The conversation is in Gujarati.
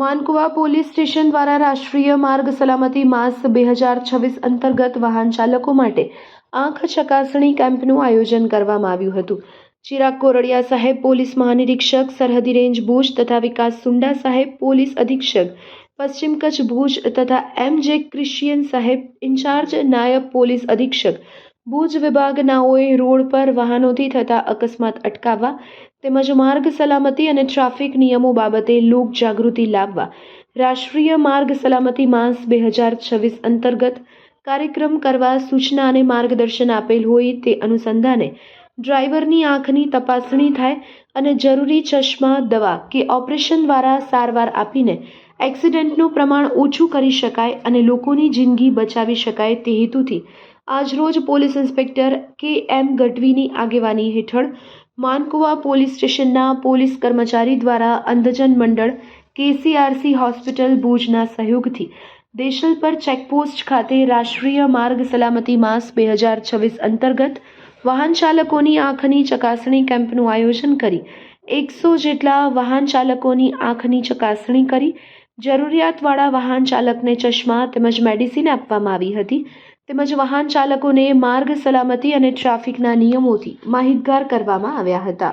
માનકુવા પોલીસ સ્ટેશન દ્વારા રાષ્ટ્રીય માર્ગ સલામતી માસ બે હજાર છવ્વીસ અંતર્ગત વાહન ચાલકો માટે આંખ ચકાસણી કેમ્પનું આયોજન કરવામાં આવ્યું હતું. ચિરાગ કોરડિયા સાહેબ પોલીસ મહાનિરીક્ષક, સરહદી રેન્જ ભુજ તથા વિકાસ સુંડા સાહેબ પોલીસ અધિક્ષક, પશ્ચિમ કચ્છ ભુજ તથા એમ જે ક્રિશ્ચિયન સાહેબ ઇન્ચાર્જ નાયબ પોલીસ અધિક્ષક ભુજ વિભાગનાઓએ રોડ પર વાહનોથી થતા અકસ્માત અટકાવવા તેમજ માર્ગ સલામતી અને ટ્રાફિક નિયમો બાબતે લોકજાગૃતિ લાવવા રાષ્ટ્રીય માર્ગ સલામતી માસ બે હજાર છવ્વીસ અંતર્ગત કાર્યક્રમ કરવા સૂચના અને માર્ગદર્શન આપેલ હોય તે અનુસંધાને ડ્રાઈવરની આંખની તપાસણી થાય અને જરૂરી ચશ્મા, દવા કે ઓપરેશન દ્વારા સારવાર આપીને એક્સિડન્ટનું પ્રમાણ ઓછું કરી શકાય અને લોકોની જિંદગી બચાવી શકાય તે હેતુથી આજરોજ પોલીસ ઇન્સ્પેક્ટર કે એમ ગઢવીની આગેવાની હેઠળ માનકુવા પોલીસ સ્ટેશનના પોલીસ કર્મચારી દ્વારા અંધજન મંડળ કેસીઆરસી હોસ્પિટલ ભુજના સહયોગથી દેશલ પર ચેકપોસ્ટ ખાતે રાષ્ટ્રીય માર્ગ સલામતી માસ બે હજાર છવ્વીસ અંતર્ગત વાહન ચાલકોની આંખની ચકાસણી કેમ્પનું આયોજન કરી એકસો જેટલા વાહન ચાલકોની આંખની ચકાસણી કરી જરૂરિયાતવાળા વાહન ચાલકને ચશ્મા તેમજ મેડિસિન આપવામાં આવી હતી. તેમજ વાહન ચાલકોને માર્ગ સલામતી અને ટ્રાફિકના નિયમોથી માહિતગાર કરવામાં આવ્યા હતા.